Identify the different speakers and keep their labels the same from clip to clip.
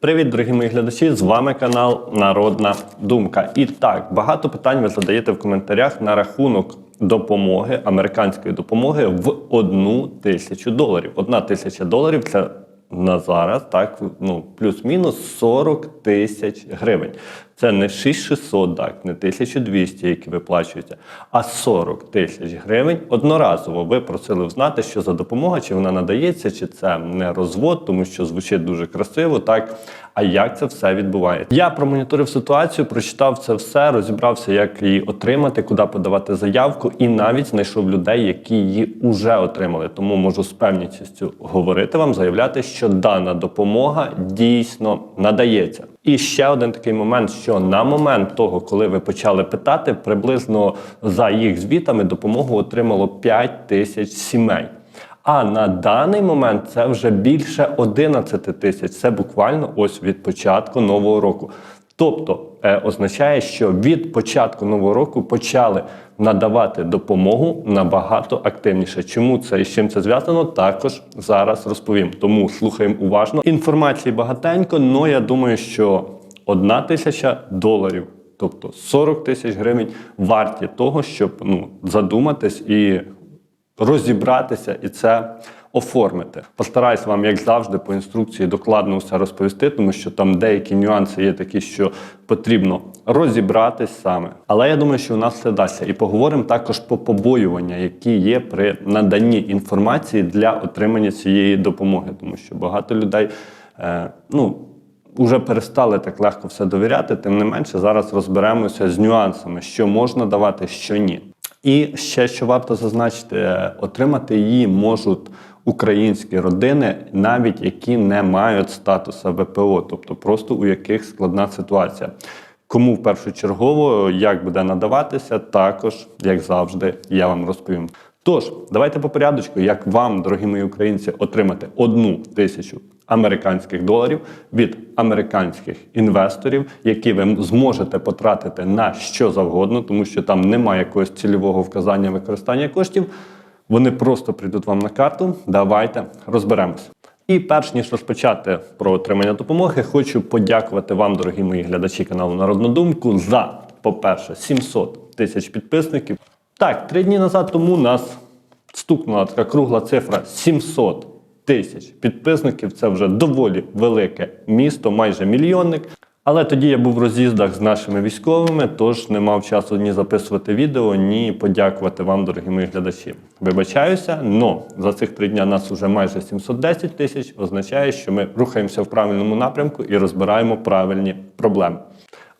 Speaker 1: Привіт, дорогі мої глядачі! З вами канал Народна Думка. І так, багато питань ви задаєте в коментарях на рахунок допомоги, американської допомоги в одну тисячу доларів. Одна тисяча доларів це на зараз, так, ну, плюс-мінус 40 тисяч гривень. Це не 6600, так, не 1200, які виплачуються, а 40 тисяч гривень одноразово. Ви просили знати, що за допомога, чи вона надається, чи це не розвод, тому що звучить дуже красиво, так. А як це все відбувається? Я промоніторив ситуацію, прочитав це все, розібрався, як її отримати, куди подавати заявку, і навіть знайшов людей, які її вже отримали. Тому можу з певністю говорити вам, заявляти, що дана допомога дійсно надається. І ще один такий момент, що на момент того, коли ви почали питати, приблизно за їх звітами допомогу отримало 5 тисяч сімей. А на даний момент це вже більше 11 тисяч. Це буквально ось від початку нового року. Тобто означає, що від початку нового року почали надавати допомогу набагато активніше. Чому це і з чим це зв'язано? Також зараз розповім. Тому слухаємо уважно. Інформації багатенько, але я думаю, що одна тисяча доларів, тобто 40 тисяч гривень, варті того, щоб ну задуматись і розібратися і це оформити. Постараюсь вам, як завжди, по інструкції докладно все розповісти, тому що там деякі нюанси є такі, що потрібно розібратись саме. Але я думаю, що у нас все дасться. І поговоримо також по побоювання, які є при наданні інформації для отримання цієї допомоги, тому що багато людей, е, ну. Уже перестали так легко все довіряти, тим не менше, зараз розберемося з нюансами, що можна давати, що ні. І ще що варто зазначити, е, отримати її можуть українські родини, навіть які не мають статусу ВПО, тобто просто у яких складна ситуація. Кому в першочергово як буде надаватися, також, як завжди, я вам розповім. Тож, давайте по порядочку, як вам, дорогі мої українці, отримати одну тисячу американських доларів від американських інвесторів, які ви зможете потратити на що завгодно, тому що там немає якогось цільового вказання використання коштів. Вони просто прийдуть вам на карту. Давайте розберемося. І перш ніж розпочати про отримання допомоги, хочу подякувати вам, дорогі мої глядачі каналу Народну Думку, за, по-перше, 700 тисяч підписників. Так, три дні назад тому нас стукнула така кругла цифра 700 тисяч підписників. Це вже доволі велике місто, майже мільйонник. Але тоді я був в роз'їздах з нашими військовими, тож не мав часу ні записувати відео, ні подякувати вам, дорогі мої глядачі. Вибачаюся, але за цих три дня нас вже майже 710 тисяч. Означає, що ми рухаємося в правильному напрямку і розбираємо правильні проблеми.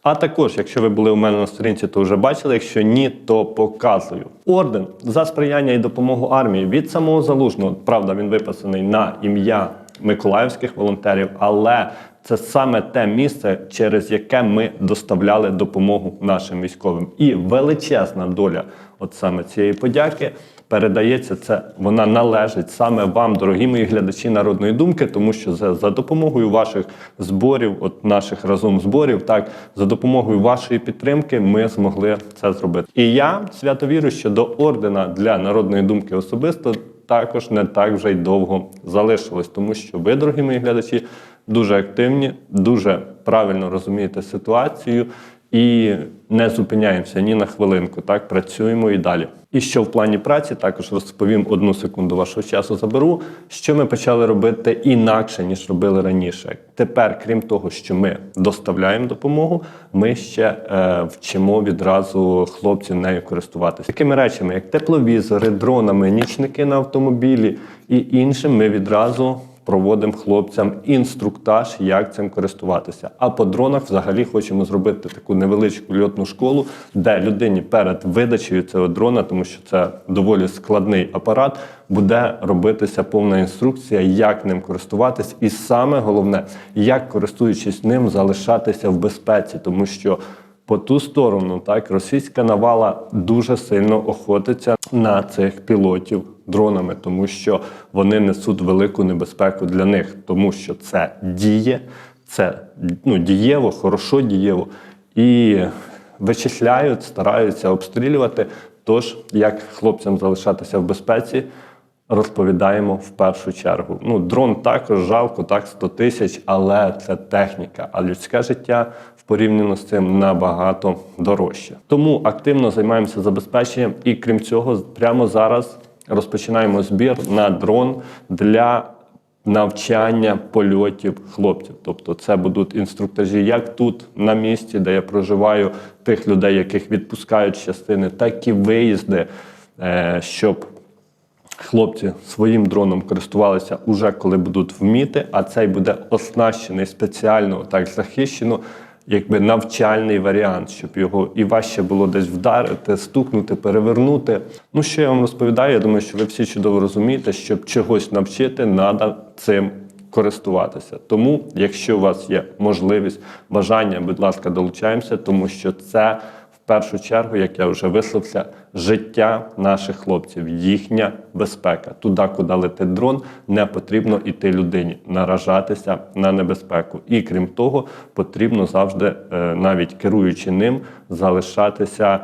Speaker 1: А також, якщо ви були у мене на сторінці, то вже бачили. Якщо ні, то показую. Орден за сприяння і допомогу армії від самого залужного. Правда, він виписаний на ім'я миколаївських волонтерів, але це саме те місце, через яке ми доставляли допомогу нашим військовим. І величезна доля, от саме цієї подяки. Передається це, вона належить саме вам, дорогі мої глядачі народної думки, тому що за, за допомогою ваших зборів, от наших разом зборів, так за допомогою вашої підтримки, ми змогли це зробити. І я свято вірю, що до ордена для народної думки особисто також не так вже й довго залишилось, тому що ви, дорогі мої глядачі, дуже активні, дуже правильно розумієте ситуацію. І не зупиняємося ні на хвилинку, так працюємо і далі. І що в плані праці також розповім одну секунду вашого часу. Заберу, що ми почали робити інакше ніж робили раніше. Тепер, крім того, що ми доставляємо допомогу, ми ще е, вчимо відразу хлопців нею користуватися. Такими речами, як тепловізори, дронами, нічники на автомобілі і іншим, ми відразу проводимо хлопцям інструктаж, як цим користуватися. А по дронах взагалі хочемо зробити таку невеличку льотну школу, де людині перед видачею цього дрона, тому що це доволі складний апарат, буде робитися повна інструкція, як ним користуватись, і саме головне, як користуючись ним, залишатися в безпеці, тому що. По ту сторону, так, російська навала дуже сильно охотиться на цих пілотів дронами, тому що вони несуть велику небезпеку для них, тому що це діє, це ну, дієво, хорошо дієво і вичисляють, стараються обстрілювати. Тож, як хлопцям залишатися в безпеці, розповідаємо в першу чергу. Ну, дрон також жалко, так 100 тисяч, але це техніка. А людське життя порівняно з цим набагато дорожче. Тому активно займаємося забезпеченням, і крім цього, прямо зараз розпочинаємо збір на дрон для навчання польотів хлопців. Тобто, це будуть інструктажі як тут на місці, де я проживаю, тих людей, яких відпускають частини, так і виїзди, е, щоб хлопці своїм дроном користувалися уже коли будуть вміти, а цей буде оснащений спеціально так захищено. Якби навчальний варіант, щоб його і важче було десь вдарити, стукнути, перевернути. Ну, що я вам розповідаю, я думаю, що ви всі чудово розумієте, щоб чогось навчити, треба цим користуватися. Тому, якщо у вас є можливість, бажання, будь ласка, долучаємося, тому що це першу чергу, як я вже висловився, життя наших хлопців, їхня безпека. Туди, куди летить дрон, не потрібно йти людині, наражатися на небезпеку. І крім того, потрібно завжди, е, навіть керуючи ним, залишатися.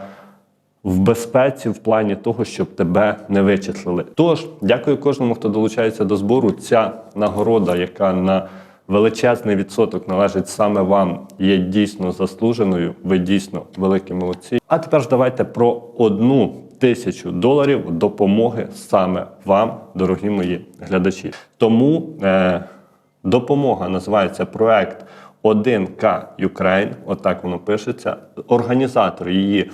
Speaker 1: В безпеці в плані того, щоб тебе не вичислили. Тож, дякую кожному, хто долучається до збору. Ця нагорода, яка на величезний відсоток належить саме вам, є дійсно заслуженою. Ви дійсно великі молодці. А тепер ж давайте про одну тисячу доларів допомоги саме вам, дорогі мої глядачі. Тому е, допомога називається проект 1К Ukraine, отак воно пишеться. Організатор її.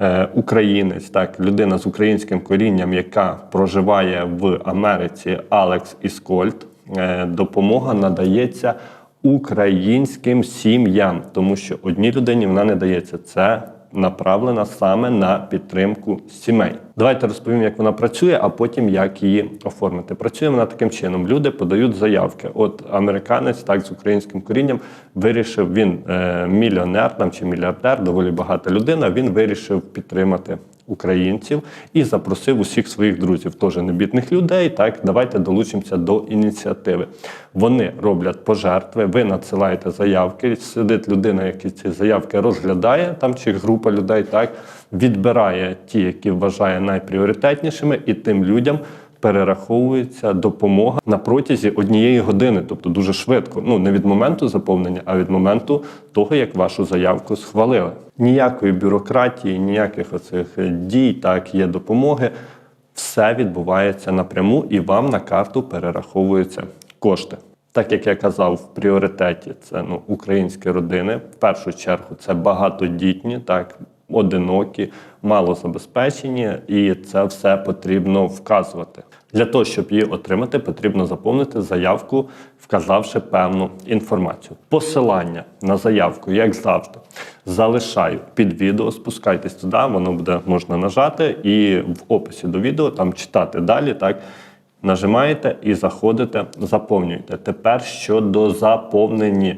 Speaker 1: е, Українець, так, людина з українським корінням, яка проживає в Америці, Алекс Іскольд. Е, Допомога надається українським сім'ям, тому що одній людині вона не дається. Це направлена саме на підтримку сімей. Давайте розповім, як вона працює, а потім як її оформити. Працює вона таким чином: люди подають заявки. От американець, так з українським корінням, вирішив він е, мільйонер там чи мільярдер, доволі багата людина. Він вирішив підтримати українців і запросив усіх своїх друзів, теж небідних людей. Так, давайте долучимося до ініціативи. Вони роблять пожертви, ви надсилаєте заявки. Сидить людина, яка ці заявки розглядає, там чи група людей, так відбирає ті, які вважає найпріоритетнішими, і тим людям. Перераховується допомога на протязі однієї години, тобто дуже швидко. Ну не від моменту заповнення, а від моменту того, як вашу заявку схвалили. Ніякої бюрократії, ніяких оцих дій, так є допомоги. Все відбувається напряму, і вам на карту перераховуються кошти. Так як я казав, в пріоритеті це ну, українські родини. В першу чергу це багатодітні, так одинокі, малозабезпечені, і це все потрібно вказувати. Для того, щоб її отримати, потрібно заповнити заявку, вказавши певну інформацію. Посилання на заявку, як завжди, залишаю під відео. Спускайтесь туди, воно буде можна нажати, і в описі до відео там читати далі. Так нажимаєте і заходите, заповнюєте. Тепер щодо заповнення.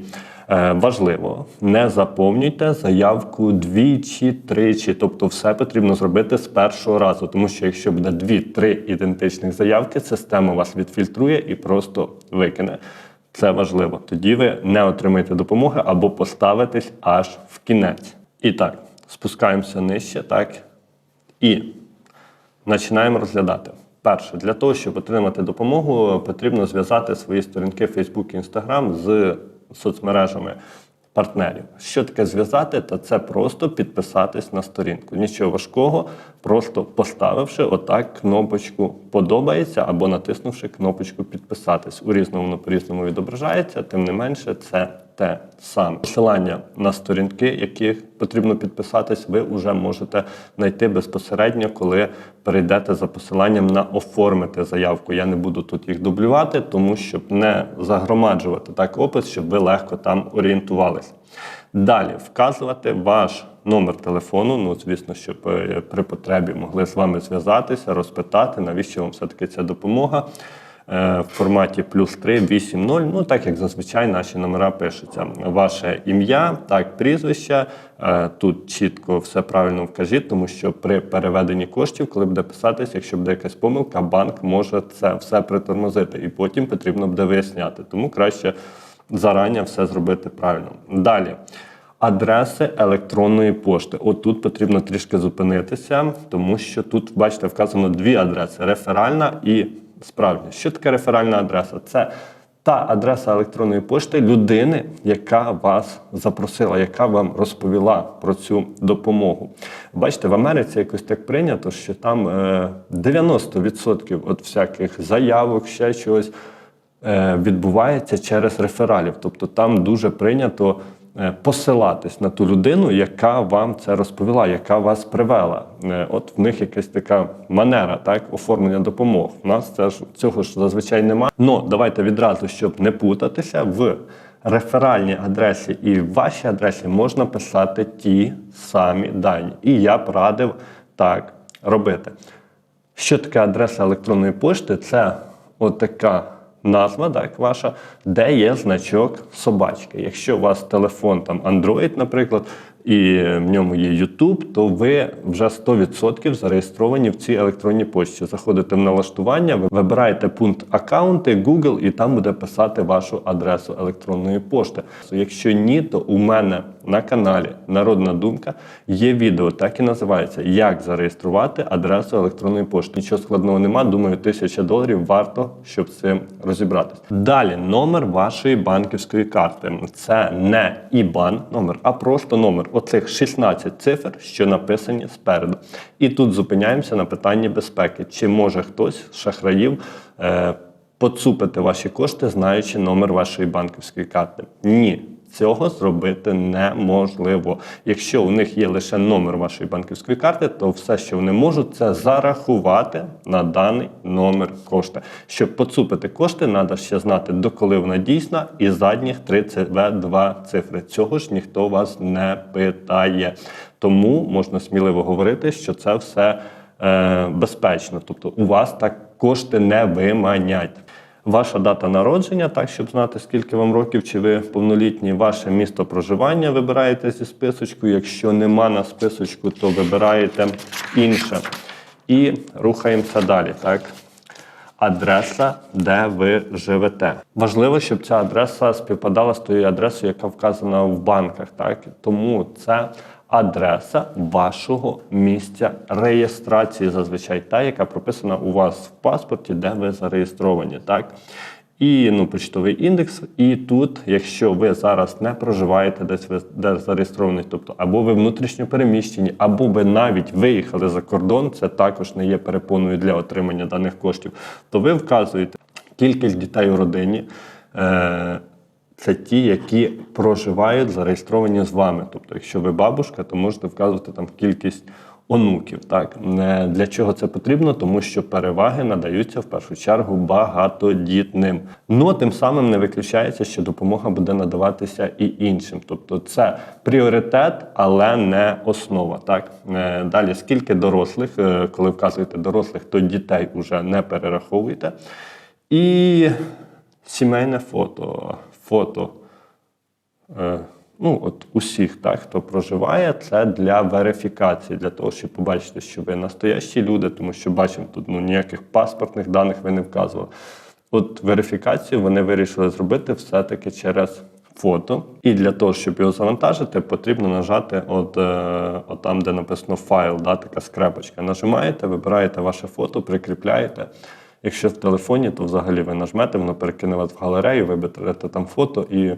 Speaker 1: Е, Важливо, не заповнюйте заявку двічі, тричі. Тобто, все потрібно зробити з першого разу. Тому що якщо буде дві-три ідентичних заявки, система вас відфільтрує і просто викине. Це важливо. Тоді ви не отримаєте допомоги або поставитесь аж в кінець. І так, спускаємося нижче, так і починаємо розглядати. Перше, для того, щоб отримати допомогу, потрібно зв'язати свої сторінки Facebook і Instagram з соцмережами партнерів. Що таке зв'язати? Та це просто підписатись на сторінку. Нічого важкого, просто поставивши отак кнопочку подобається або натиснувши кнопочку підписатись. У різному воно по-різному відображається, тим не менше, це те саме. Посилання на сторінки, яких потрібно підписатись, ви вже можете знайти безпосередньо, коли перейдете за посиланням на оформити заявку. Я не буду тут їх дублювати, тому щоб не загромаджувати так опис, щоб ви легко там орієнтувалися. Далі вказувати ваш номер телефону. Ну, звісно, щоб е, при потребі могли з вами зв'язатися, розпитати, навіщо вам все-таки ця допомога. Е, В форматі плюс 3, 8, 0, ну так як зазвичай наші номера пишуться. Ваше ім'я, так, прізвище. Е, Тут чітко все правильно вкажіть, тому що при переведенні коштів, коли буде писатись, якщо буде якась помилка, банк може це все притормозити, і потім потрібно буде виясняти. Тому краще зарані все зробити правильно. Далі. Адреси електронної пошти. От тут потрібно трішки зупинитися, тому що тут, бачите, вказано дві адреси: реферальна і справжня. Що таке реферальна адреса? Це та адреса електронної пошти людини, яка вас запросила, яка вам розповіла про цю допомогу. Бачите, в Америці якось так прийнято, що там е, 90% от всяких заявок, ще чогось е, відбувається через рефералів. Тобто там дуже прийнято е, посилатись на ту людину, яка вам це розповіла, яка вас привела. Е, От в них якась така манера, так, оформлення допомог. У нас це ж цього ж зазвичай немає. Ну давайте відразу, щоб не путатися, в реферальній адресі і в вашій адресі можна писати ті самі дані. І я б радив так робити. Що таке адреса електронної пошти? Це отака назва, так, ваша, де є значок собачки. Якщо у вас телефон там Android, наприклад, і в ньому є YouTube, то ви вже 100% зареєстровані в цій електронній пошті. Заходите в налаштування, ви вибираєте пункт аккаунти, Google, і там буде писати вашу адресу електронної пошти. Якщо ні, то у мене на каналі Народна Думка є відео, так і називається Як зареєструвати адресу електронної пошти. Нічого складного нема. Думаю, тисяча доларів варто, щоб з цим розібратися. Далі номер вашої банківської карти. Це не IBAN номер, а просто номер. Оцих 16 цифр, що написані спереду. І тут зупиняємося на питанні безпеки. Чи може хтось з шахраїв е, поцупити ваші кошти, знаючи номер вашої банківської карти? Ні. Цього зробити неможливо. Якщо у них є лише номер вашої банківської карти, то все, що вони можуть, це зарахувати на даний номер кошти. Щоб поцупити кошти, треба ще знати, доколи вона дійсна, і задніх 32 цифри. Цього ж ніхто вас не питає. Тому можна сміливо говорити, що це все е, безпечно. Тобто у вас так кошти не виманять. Ваша дата народження, так щоб знати, скільки вам років, чи ви повнолітні, ваше місто проживання вибираєте зі списочку. Якщо нема на списочку, то вибираєте інше. І рухаємося далі. Так? Адреса, де ви живете. Важливо, щоб ця адреса співпадала з тою адресою, яка вказана в банках. Так? Тому це адреса вашого місця реєстрації, зазвичай та, яка прописана у вас в паспорті, де ви зареєстровані. Так? І ну, почтовий індекс. І тут, якщо ви зараз не проживаєте десь ви де зареєстрований, тобто або ви внутрішньо переміщені, або ви навіть виїхали за кордон, це також не є перепоною для отримання даних коштів, то ви вказуєте кількість дітей у родині. Е- це ті, які проживають зареєстровані з вами. Тобто, якщо ви бабушка, то можете вказувати там кількість онуків. Так для чого це потрібно? Тому що переваги надаються в першу чергу багатодітним. Ну тим самим не виключається, що допомога буде надаватися і іншим. Тобто, це пріоритет, але не основа. Так Е, далі, скільки дорослих, е, коли вказуєте дорослих, то дітей вже не перераховуйте. І сімейне фото. Фото е, ну, от усіх, так, хто проживає, це для верифікації, для того, щоб побачити, що ви настоящі люди, тому що бачимо, тут ну, ніяких паспортних даних ви не вказували. От верифікацію вони вирішили зробити все-таки через фото. І для того, щоб його завантажити, потрібно нажати от, е, от там, де написано файл, да, така скрепочка. Нажимаєте, вибираєте ваше фото, прикріпляєте. Якщо в телефоні, то взагалі ви нажмете, воно перекине вас в галерею, ви берете там фото і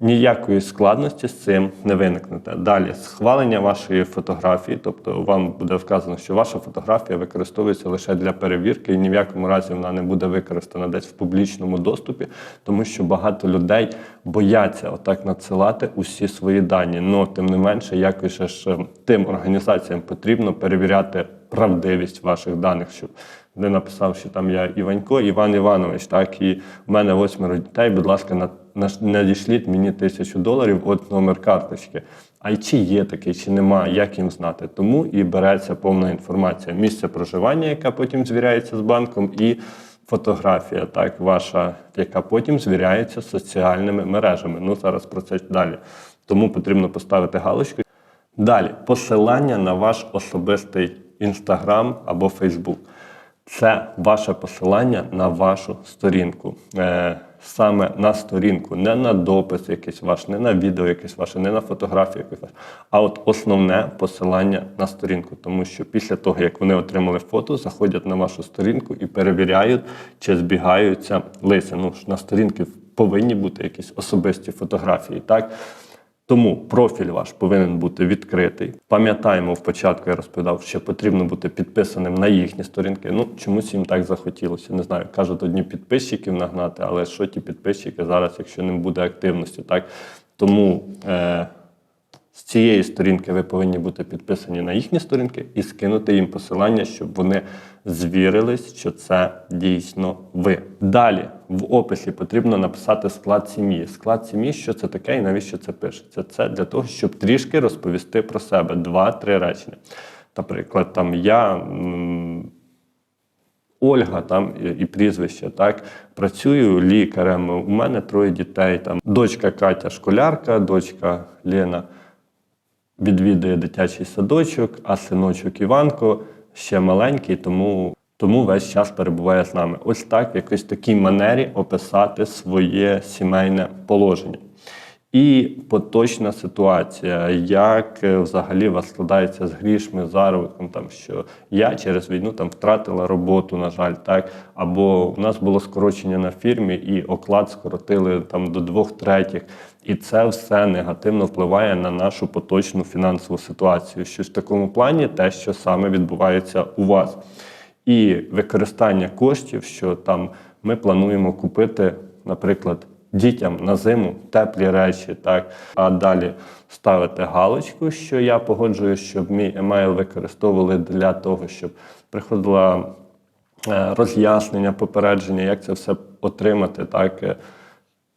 Speaker 1: ніякої складності з цим не виникнете. Далі схвалення вашої фотографії, тобто вам буде вказано, що ваша фотографія використовується лише для перевірки, і ні в якому разі вона не буде використана десь в публічному доступі, тому що багато людей бояться отак надсилати усі свої дані. Ну тим не менше, якось ж е, тим організаціям потрібно перевіряти правдивість ваших даних, щоб не написав, що там я Іванько, Іван Іванович, так і в мене восьмеро дітей. Будь ласка, на, на надішліть мені тисячу доларів, от номер карточки. А й чи є такий, чи нема, як їм знати. Тому і береться повна інформація. Місце проживання, яка потім звіряється з банком, і фотографія, так, ваша, яка потім звіряється з соціальними мережами. Ну зараз про це далі. Тому потрібно поставити галочку. Далі посилання на ваш особистий інстаграм або Фейсбук. Це ваше посилання на вашу сторінку. Е, саме на сторінку, не на допис якийсь ваш, не на відео якесь ваше, не на фотографію якусь вашу, а от основне посилання на сторінку. Тому що після того, як вони отримали фото, заходять на вашу сторінку і перевіряють, чи збігаються лися. Ну ж на сторінки повинні бути якісь особисті фотографії. так? Тому профіль ваш повинен бути відкритий. Пам'ятаємо, в початку я розповідав, що потрібно бути підписаним на їхні сторінки. Ну чомусь їм так захотілося. Не знаю, кажуть одні підписчиків нагнати, але що ті підписчики зараз, якщо не буде активності, так тому. Е- з цієї сторінки ви повинні бути підписані на їхні сторінки і скинути їм посилання, щоб вони звірились, що це дійсно ви. Далі в описі потрібно написати склад сім'ї. Склад сім'ї, що це таке і навіщо це пишеться. Це для того, щоб трішки розповісти про себе два-три речення. Наприклад, там я. Ольга там і, прізвище, так працюю лікарем. У мене троє дітей. Там дочка Катя школярка, дочка Лена відвідує дитячий садочок, а синочок Іванко ще маленький, тому, тому весь час перебуває з нами. Ось так, в якось такій манері описати своє сімейне положення. І поточна ситуація, як е, взагалі вас складається з грішми, заробітком, там що я через війну там втратила роботу, на жаль, так або у нас було скорочення на фірмі, і оклад скоротили там до двох третіх. І це все негативно впливає на нашу поточну фінансову ситуацію. Що в такому плані те, що саме відбувається у вас, і використання коштів, що там ми плануємо купити, наприклад дітям на зиму теплі речі, так а далі ставити галочку, що я погоджую, щоб мій емейл використовували для того, щоб приходила е, роз'яснення, попередження, як це все отримати, так.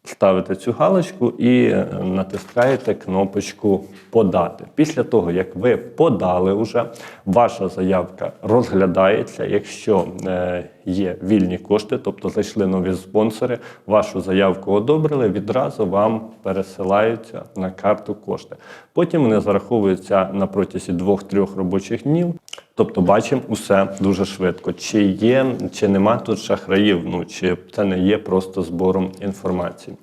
Speaker 1: Ставите цю галочку і е, натискаєте кнопочку Подати. Після того, як ви подали вже, ваша заявка розглядається. Якщо е, є вільні кошти, тобто зайшли нові спонсори, вашу заявку одобрили, відразу вам пересилаються на карту кошти. Потім вони зараховуються на протязі двох-трьох робочих днів. Тобто бачимо усе дуже швидко. Чи є, чи нема тут шахраїв, ну чи це не є просто збором інформації.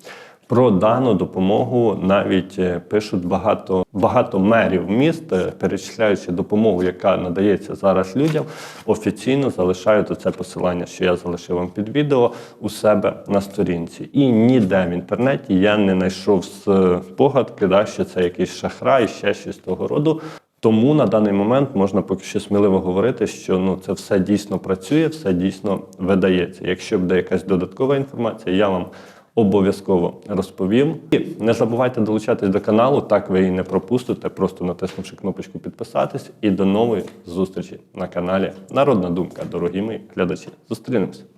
Speaker 1: Про дану допомогу навіть е, пишуть багато багато мерів міст, е, перечисляючи допомогу, яка надається зараз людям, офіційно залишають оце посилання, що я залишив вам під відео у себе на сторінці. І ніде в інтернеті я не знайшов з е, погадки, да, що це якийсь шахрай, ще щось того роду. Тому на даний момент можна поки що сміливо говорити, що ну це все дійсно працює, все дійсно видається. Якщо буде якась додаткова інформація, я вам обов'язково розповім. І не забувайте долучатись до каналу, так ви її не пропустите, просто натиснувши кнопочку підписатись. І до нової зустрічі на каналі Народна Думка, дорогі мої глядачі. Зустрінемось.